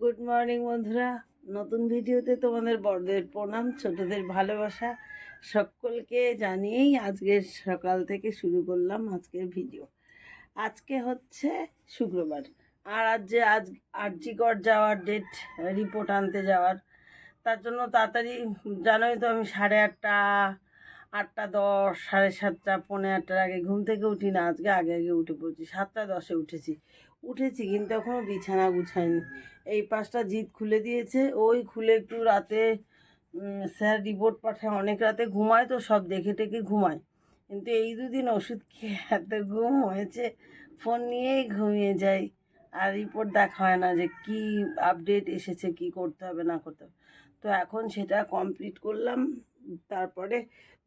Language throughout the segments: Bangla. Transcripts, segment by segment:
গুড মর্নিং বন্ধুরা। নতুন ভিডিওতে তোমাদের বড়দের প্রণাম, ছোটদের ভালোবাসা সকলকে জানিয়েই আজকের সকাল থেকে শুরু করলাম আজকের ভিডিও। আজকে হচ্ছে শুক্রবার। আর আজ যে আজ আরজিকর যাওয়ার ডেট রিপোর্ট আনতে যাওয়ার, তার জন্য তাড়াতাড়ি, জানোই তো আমি সাড়ে আটটা আটটা দশ, সাড়ে সাতটা, পৌনে আটটার আগে ঘুম থেকে উঠি না, আজকে আগে আগে উঠে পড়ছি। সাতটা দশে উঠেছি। উঠেছি কিন্তু এখনও বিছানা গুছাইনি। এই পাশটা জিদ খুলে দিয়েছে। ওই খুলে একটু রাতে স্যার রিপোর্ট পাঠায়, অনেক রাতে ঘুমায় তো, সব দেখে টেকে ঘুমায়। কিন্তু এই দুদিন ওষুধ খেয়ে এত ঘুম হয়েছে, ফোন নিয়েই ঘুমিয়ে যাই। আর রিপোর্ট দেখা হয় না যে কি আপডেট এসেছে, কি করতে হবে, না করতে হবে। তো এখন সেটা কমপ্লিট করলাম। তারপরে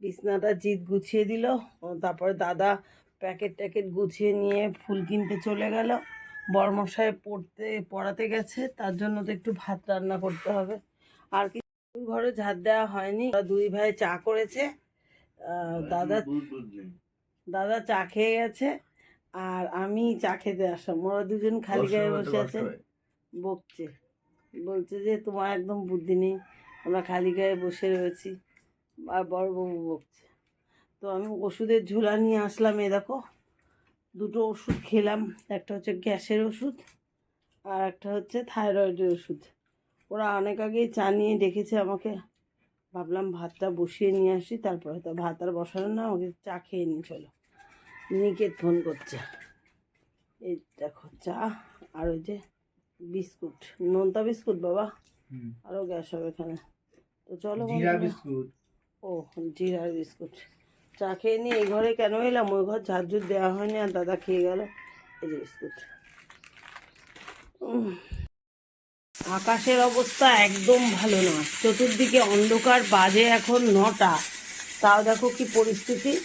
বিছনাটা জিদ গুছিয়ে দিল। তারপরে দাদা প্যাকেট ট্যাকেট গুছিয়ে নিয়ে ফুল কিনতে চলে গেল। বর্মশায় পড়তে পড়াতে গেছে তার জন্য তো একটু ভাত রান্না করতে হবে। আর কি ঘরে ঝাড় দেওয়া হয়নি। ওরা দুই ভাই চা করেছে। দাদা দাদা চা খেয়ে গেছে। আর আমি চা খেতে আসলাম। ওরা দুজন খালি গায়ে বসে আছে। বকছে। বলছে যে তোমার একদম বুদ্ধি নেই। আমরা খালি গায়ে বসে রয়েছি। আর বড় বড়বাবু বকছে। তো আমি ওষুধের ঝোলা নিয়ে আসলাম এ দেখো। দুটো ওষুধ খেলাম একটা হচ্ছে গ্যাসের ওষুধ আর একটা হচ্ছে থাইরয়েডের ওষুধ। ওরা অনেক আগেই চা নিয়ে ডেকেছে আমাকে। ভাবলাম ভাতটা বসিয়ে নিয়ে আসি তারপরে হয়তো ভাত আর বসানো না আমাকে চা খেয়ে নিয়ে চলো। নিকেত ফোন করছে। এই দেখো চা আর ওই যে বিস্কুট। নোনতা বিস্কুট বাবা। আরও গ্যাস হবে এখানে। তো চলো বিস্কুট। ও, জিরার বিস্কুট। চা খেয়ে নিয়ে এই ঘরে কেন এলাম? ওই ঘর ঝাড়ঝুর দেওয়া হয়নি আর দাদা খেয়ে গেল। এই যে বিস্কুট। আকাশের অবস্থা একদম ভালো না চতুর্দিকে অন্ধকার, বাজে এখন নটা। তাও দেখো কি পরিস্থিতি।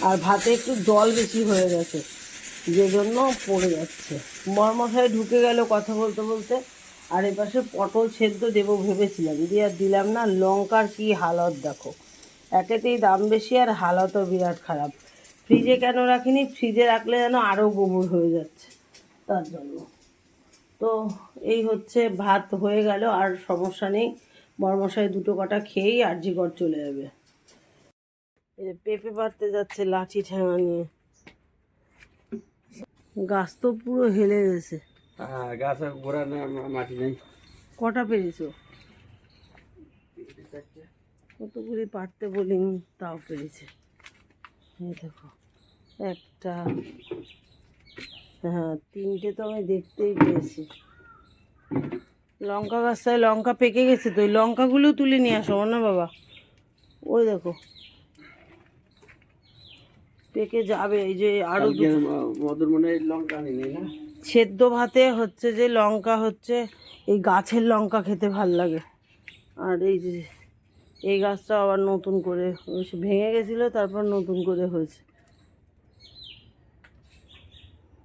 আর ভাতে একটু জল বেশি হয়ে গেছে। যে জন্য পড়ে যাচ্ছে। মর্মশায় ঢুকে গেল কথা বলতে বলতে। আর এপাশে পটল সেদ্ধ দেবো ভেবেছিলাম। দিয়ে আর দিলাম না, লঙ্কার কি হালত দেখো। একেতেই দাম বেশি আর হালতও বিরাট খারাপ। ফ্রিজে কেন রাখিনি? ফ্রিজে রাখলে যেন আরও গোবর হয়ে যাচ্ছে। তার জন্য। তো এই হচ্ছে ভাত হয়ে গেল, আর সমস্যা নেই। বরমশাই দুটো কটা খেয়েই আরজিগড় চলে যাবে। পেঁপে পাড়তে যাচ্ছে, লাঠি ঠেঙা নিয়ে। গাছ তো পুরো হেলে গেছে। হ্যাঁ গাছে গোড়া না মাটি নেই। কটা পেরেছ? কতগুলি পারতে বলিনি তাও পেরেছে। এই দেখো একটা হ্যাঁ তিনটে তো আমি দেখতেই পেয়েছি। লঙ্কা গাছটায় লঙ্কা পেকে গেছে তো ওই লঙ্কাগুলো তুলে নিয়ে আসো না বাবা? ওই দেখো পেকে যাবে এই যে আরও কালকে মধুর মনে লঙ্কা আনি না? সেদ্ধ ভাতে হচ্ছে যে লঙ্কা হচ্ছে এই গাছের লঙ্কা খেতে ভালো লাগে। আর এই যে এই গাছটা আবার নতুন করে ভেঙে গেছিল তারপর নতুন করে হয়েছে।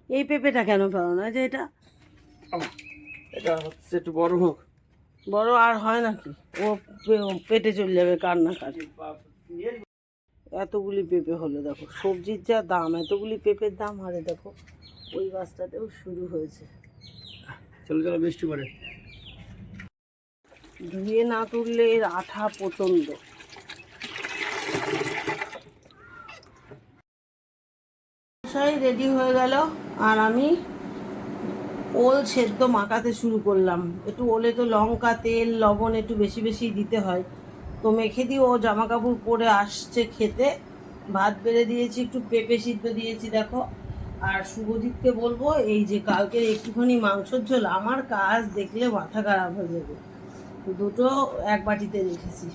এই পেঁপেটা কেন পাও না যে এটা? এটা হচ্ছে একটু বড় হোক। বড় আর হয় নাকি ও পেটে চলে যাবে কান্না কাটে এতগুলি পেঁপে হলো দেখো। সবজির যা দাম এতগুলি পেঁপের দাম আরে দেখো। ওই গাছটাতেও শুরু হয়েছে। চলো চলো বৃষ্টি পড়ে। ধুয়ে না তুললে এর আঠা প্রচণ্ড। রেডি হয়ে গেল আর আমি ওল সেদ্ধ মাখাতে শুরু করলাম। একটু ওলে তো লঙ্কা তেল লবণ একটু বেশি বেশি দিতে হয়। তো মেখে দিয়ে ও জামা কাপড় পরে আসছে খেতে। ভাত বেড়ে দিয়েছি একটু পেঁপে সিদ্ধ দিয়েছি দেখো। আর শুভজিৎকে বলব, এই যে কালকের একটুখানি মাংসর ঝোল, আমার কাজ দেখলে মাথা খারাপ হয়ে যাবে। দুটো এক বাটিতে রেখেছি।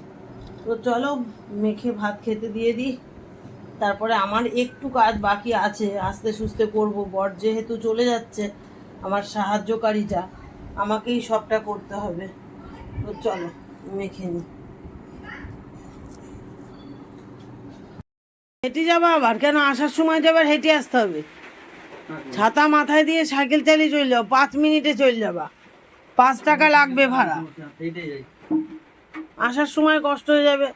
তো চলো, মেখে ভাত খেতে দিয়ে দিই। তারপরে আমার একটু কাজ বাকি আছে, আস্তে সুস্তে করব। বর যেহেতু চলে যাচ্ছে, আমার সাহায্যকারীটা, আমাকেই সবটা করতে হবে। তো চলো, মেখে নিই। হেঁটে যাব আবার? কেন আসার সময় যাবার হেঁটে আসতে হবে? ছাতা মাথায় দিয়ে সাইকেল চালিয়ে চলে যাও, পাঁচ মিনিটে চলে যাবা। পাঁচ টাকা লাগবে ভাড়া। আসার সময় কষ্ট হয়ে যাবে।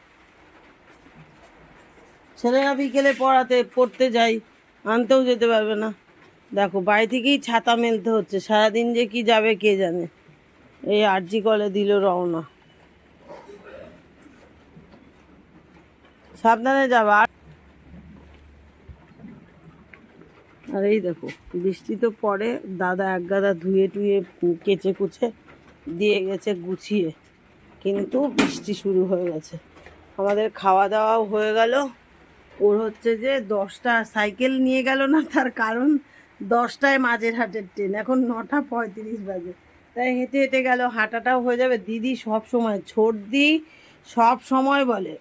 ছেলেরা বিকেলে পড়াতে, পড়তে যাই, আনতেও যেতে পারবে না। দেখো, বাড়ি থেকেই ছাতা মেলতে হচ্ছে। সারাদিন যে কি যাবে কে জানে। এই আরজি কলে দিল রওনা। সাবধানে যাবা। আর এই দেখো, বৃষ্টি তো পড়ে, দাদা এক গাদা ধুয়ে টুয়ে কেচে কুচে দিয়ে গেছে গুছিয়ে। কিন্তু বৃষ্টি শুরু হয়ে গেছে। আমাদের খাওয়া দাওয়াও হয়ে গেল। ওর হচ্ছে যে দশটা সাইকেল নিয়ে গেল না, তার কারণ দশটায় মাঝের হাটের ট্রেন। এখন নটা পঁয়ত্রিশ বাজে। তাই হেঁটে হেঁটে গেল, হাঁটাটাও হয়ে যাবে। দিদি সব সময় ছোট দি সব সময় বলে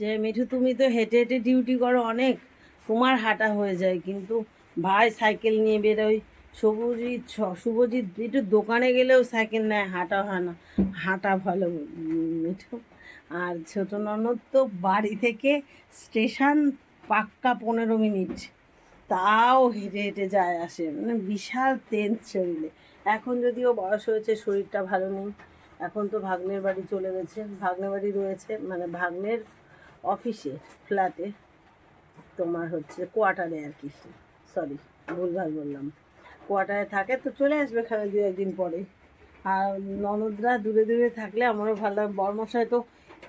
যে, মিঠু, তুমি তো হেঁটে হেঁটে ডিউটি করো অনেক। তোমার হাঁটা হয়ে যায় কিন্তু ভাই সাইকেল নিয়ে বেরোয়। সবুজিৎ শুভজিৎ একটু দোকানে গেলেও সাইকেল নেয়, হাঁটা হয় না। হাঁটা ভালো মিঠু আর ছোট ননদ তো বাড়ি থেকে স্টেশন পাক্কা পনেরো মিনিট। তাও হেঁটে হেঁটে যায় আসে। মানে বিশাল টেন্স শরীরে। এখন যদিও বয়স হয়েছে, শরীরটা ভালো নেই। এখন তো ভাগ্নের বাড়ি চলে গেছে। ভাগ্নের বাড়ি রয়েছে মানে ভাগ্নের অফিসে ফ্ল্যাটে। তোমার হচ্ছে কোয়ার্টারে আর কি। সরি ভুলভাল বললাম। কোয়ার্টারে থাকে তো চলে আসবে দু একদিন পরে। আর ননদরা দূরে দূরে থাকলে আমারও ভালো লাগে। বর্মশাই তো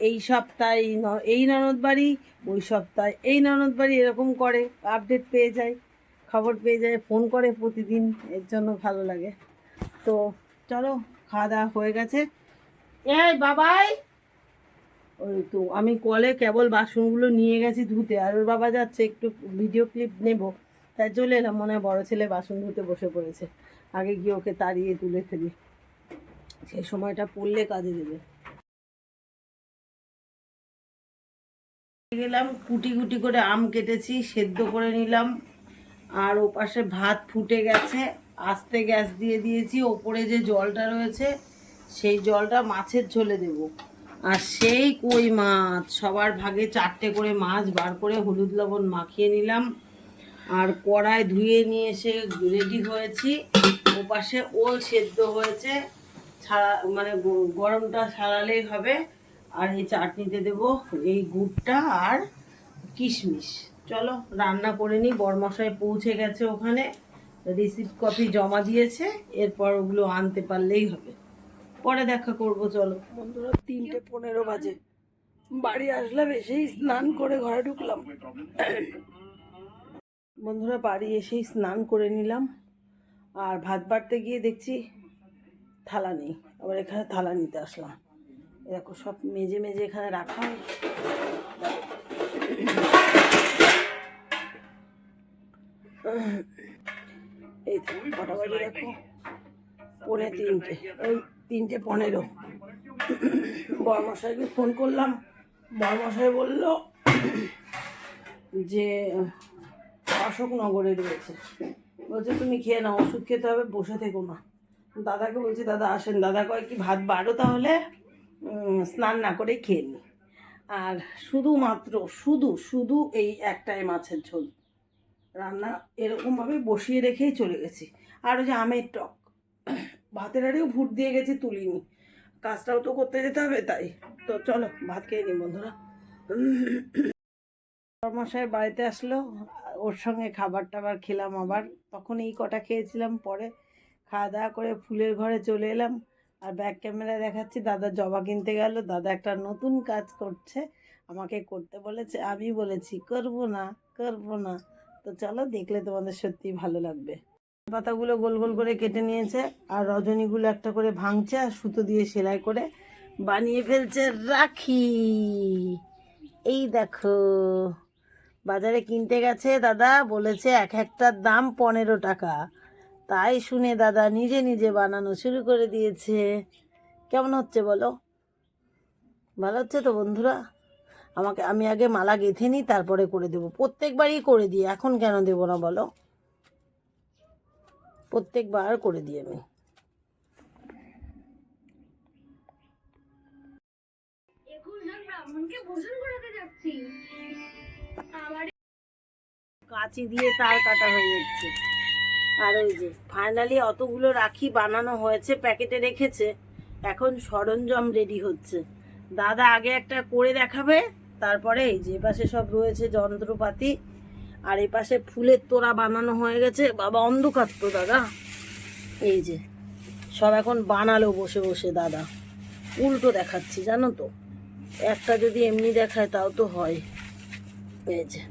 এই সপ্তাহে এই ননদ বাড়ি ওই সপ্তাহে এই ননদ বাড়ি এরকম করে আপডেট পেয়ে যায় খবর পেয়ে যায় ফোন করে প্রতিদিন এর জন্য ভালো লাগে। তো চলো খাওয়া দাওয়া হয়ে গেছে। এই বাবাই! ওই তো আমি কলে কেবল বাসনগুলো নিয়ে গেছি ধুতে আর ওর বাবা যাচ্ছে একটু ভিডিও ক্লিপ নেব। তাই চলে এলাম, মনে হয় বড় ছেলে বাসন ধুতে বসে পড়েছে। আগে গিয়ে ওকে তাড়িয়ে তুলে ফেলি। সেই সময়টা পড়লে কাজে দেবে। গেলাম, কুটি কুটি করে আম কেটেছি, সেদ্ধ করে নিলাম। আর ও পাশে ভাত ফুটে গেছে, আস্তে গ্যাস দিয়ে দিয়েছি। ওপরে যে জলটা রয়েছে, সেই জলটা মাছের ঝোলে দেব। আর সেই কই মাছ, সবার ভাগে চারটে করে মাছ বার করে হলুদ লবণ মাখিয়ে নিলাম। আর কড়াই ধুয়ে নিয়ে এসে রেডি হয়েছি। ও পাশে ওল সেদ্ধ হয়েছে। ছাড়া মানে গরমটা ছাড়ালেই হবে। আর এই চাটনিতে দেব এই গুড়টা আর কিশমিশ। চলো, রান্না করে নিই। বরমশাই পৌঁছে গেছে ওখানে। রিসিপ্ট কপি জমা দিয়েছে। এরপর ওগুলো আনতে পারলেই হবে। পরে দেখা করব, চলো। বন্ধুরা, তিনটে পনেরো বাজে। বাড়ি আসলাম, এসেই স্নান করে ঘরে ঢুকলাম। বন্ধুরা বাড়ি এসেই স্নান করে নিলাম। আর ভাত বাড়তে গিয়ে দেখছি থালা নেই। আবার এখানে থালা নিতে আসলাম। দেখো সব মেজে মেজে এখানে রাখা এই কটা দেখো। পৌনে তিনটে ওই তিনটে পনেরো। বরমশাইকে ফোন করলাম। বরমশাই বলল যে অশোকনগরে রয়েছে। বলছে, তুমি খেয়ে নাও, ওষুধ খেতে হবে, বসে থেকো না দাদাকে বলছি, দাদা, আসেন। দাদা কয়, কি ভাত বাড়ো তাহলে? স্নান না করেই খেয়ে নি। আর শুধুমাত্র, শুধু শুধু এই একটাই মাছের ঝোল। রান্না এরকমভাবে বসিয়ে রেখেই চলে গেছি। আর ওই যে আমের টক, ভাতের আড়েও ভুট দিয়ে গেছি, তুলিনি। কাজটাও তো করতে যেতে হবে, তাই। তো চলো, ভাত খেয়ে নি বন্ধুরা। মশাই বাড়িতে আসলো, ওর সঙ্গে খাবার টাবার খেলাম আবার। তখন এই কটা খেয়েছিলাম, পরে খাওয়া দাওয়া করে ফুলের ঘরে চলে এলাম। আর ব্যাক ক্যামেরায় দেখাচ্ছি, দাদা জবা কিনতে গেল, দাদা একটা নতুন কাজ করছে, আমাকে করতে বলেছে, আমি বলেছি, করব না করব না। তো চলো, দেখলে তোমাদের সত্যি ভালো লাগবে। পাতাগুলো গোল গোল করে কেটে নিয়েছে, আর রজনীগুলো একটা করে ভাঙছে, আর সুতো দিয়ে সেলাই করে বানিয়ে ফেলছে রাখি। এই দেখো। বাজারে কিনতে গেছে দাদা, বলেছে এক একটার দাম পনেরো টাকা। তাই শুনে দাদা নিজে নিজে বানানো শুরু করে দিয়েছে। কেমন হচ্ছে বলো? ভালো হচ্ছে তো বন্ধুরা? আমাকে, আমি আগে মালা গেঁথে নিই, তারপরে করে দেবো। প্রত্যেকবারই করে দিই, এখন কেন দেবো না বলো? প্রত্যেকবার করে দিই আমি। কাঁচি দিয়ে তার কাটা হয়ে যাচ্ছে। আর ওই যে ফাইনালি অতগুলো রাখি বানানো হয়েছে, প্যাকেটে রেখেছে। এখন সরঞ্জাম রেডি হচ্ছে। দাদা আগে একটা করে দেখাবে, তারপরে এই যে পাশে সব রয়েছে যন্ত্রপাতি, আর এই পাশে ফুলের তোড়া বানানো হয়ে গেছে। বাবা, অন্ধকার তো দাদা। এই যে, সব এখন বানালো বসে বসে দাদা। উল্টো দেখাচ্ছি, জানো তো? একটা যদি এমনি দেখায়, তাও তো হয়। এই যে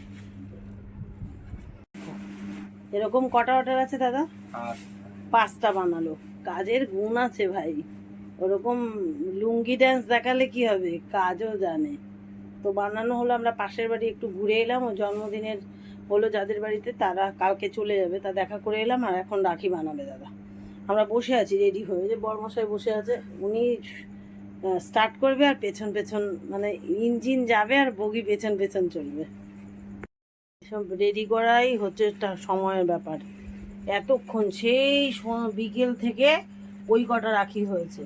এরকম কটা অর্ডার আছে দাদা? পাঁচটা বানালো। কাজের গুণ আছে ভাই। ওরকম লুঙ্গি ড্যান্স দেখালে কি হবে? কাজও জানে। তো বানানো হলো আমরা পাশের বাড়ি একটু ঘুরে এলাম। ও জন্মদিনের হলো যাদের বাড়িতে তারা কালকে চলে যাবে। তা দেখা করে এলাম আর এখন রাখি বানাবে দাদা। আমরা বসে আছি রেডি হয়ে। যে বর্মশাই বসে আছে উনি স্টার্ট করবে আর পেছন পেছন মানে ইঞ্জিন যাবে আর বগি পেছন পেছন চলবে। সব রেডি করাই হচ্ছে সময়ের ব্যাপার। এতক্ষণ সেই বিকেল থেকে ওই কটা রাখি হয়েছে।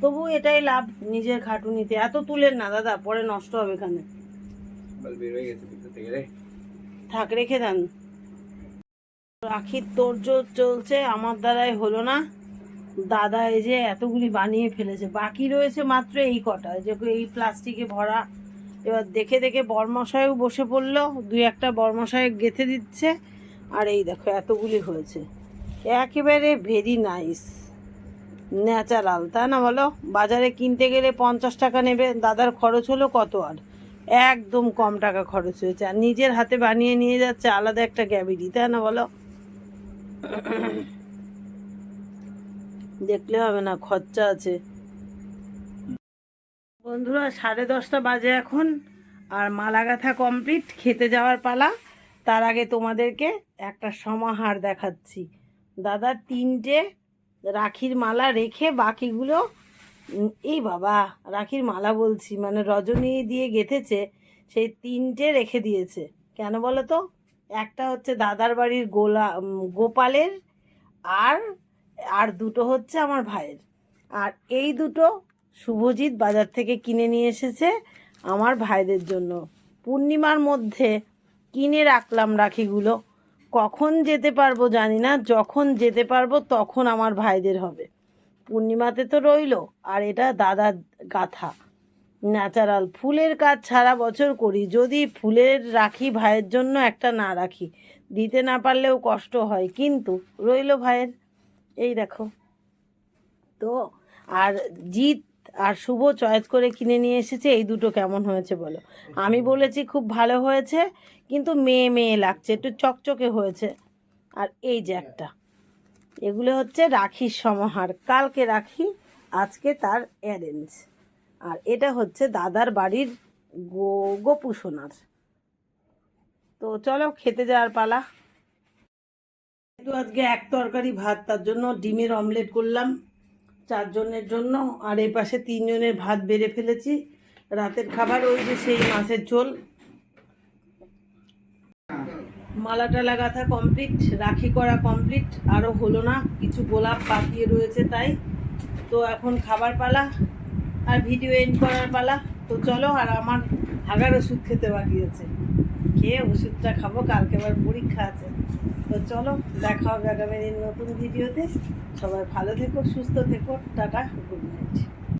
তবু এটাই লাভ নিজের খাটুনিতে। এত তুলেন না দাদা পরে নষ্ট হবে এখানে। থেকে রেখে দেন। রাখির তোড়জোড় চলছে আমার দ্বারাই হলো না। দাদা এই যে এতগুলি বানিয়ে ফেলেছে, বাকি রয়েছে মাত্র এই কটা যে এই প্লাস্টিকে ভরা। এবার দেখে দেখে বর্মশাইও বসে পড়ল, দুই একটা বর্মশাই গেঁথে দিচ্ছে, আর এই দেখো এতগুলি হয়েছে। একেবারে ভেরি নাইস ন্যাচারাল তাই না বলো? বাজারে কিনতে গেলে পঞ্চাশ টাকা নেবে, দাদার খরচ হলো কত আর? একদম কম টাকা খরচ হয়েছে, আর নিজের হাতে বানিয়ে নিয়ে যাচ্ছে আলাদা একটা গ্যাবিটি তাই না বলো? দেখলে হবে না, খরচা আছে। বন্ধুরা, সাড়ে দশটা বাজে এখন, আর মালা গাঁথা কমপ্লিট খেতে যাওয়ার পালা। তার আগে তোমাদেরকে একটা সমাহার দেখাচ্ছি। দাদা তিনটে রাখির মালা রেখে বাকিগুলো এই বাবা, রাখির মালা বলছি মানে রজনী দিয়ে গেঁথেছে, সেই তিনটে রেখে দিয়েছে। কেন বলো তো? একটা হচ্ছে দাদার বাড়ির গোলা গোপালের, আর আর দুটো হচ্ছে আমার ভাইয়ের। আর এই দুটো শুভজিৎ বাজার থেকে কিনে নিয়ে এসেছে আমার ভাইদের জন্য। পূর্ণিমার মধ্যে কিনে রাখলাম রাখিগুলো। কখন যেতে পারব জানি না, যখন যেতে পারব তখন আমার ভাইদের হবে। পূর্ণিমাতে তো রইল, আর এটা দাদার গাথা। ন্যাচারাল, ফুলের কাজ সারা বছর করি। যদি ফুলের রাখি ভাইয়ের জন্য, একটা না রাখি। দিতে না পারলেও কষ্ট হয়, কিন্তু রইল ভাইয়ের। এই দেখো। তো, আর জিৎ আর শুভ চয়েস করে কিনে নিয়ে এসেছে, এই দুটো কেমন হয়েছে বলো? আমি বলেছি খুব ভালো হয়েছে, কিন্তু মেয়ে মেয়ে লাগছে, একটু চকচকে হয়েছে। আর এই যে একটা। এগুলো হচ্ছে রাখির সমাহার। কালকে রাখি, আজকে তার অ্যারেঞ্জ আর এটা হচ্ছে দাদার বাড়ির গো, গোপু সোনার। তো চলো, খেতে যাওয়ার পালা। একটু আজকে এক তরকারি ভাত, তার জন্য ডিমের অমলেট করলাম চারজনের জন্য। আর এই পাশে তিনজনের ভাত বেড়ে ফেলেছি। রাতের খাবার ওই যে সেই মাছের ঝোল। মালা টালা গাঁথা কমপ্লিট রাখি করা কমপ্লিট আরও হলো না, কিছু গোলাপ পাকিয়ে রয়েছে তাই। তো এখন খাবার পালা, আর ভিডিও এন্ড করার পালা। তো চলো, আর আমার হাগার ওষুধ খেতে বাকি আছে। খেয়ে ওষুধটা খাব, কালকে আবার পরীক্ষা আছে। তো চলো, দেখা হবে আগামী দিন নতুন ভিডিওতে। সবাই ভালো থেকো, সুস্থ থেকো, টাটা, গুড নাইট।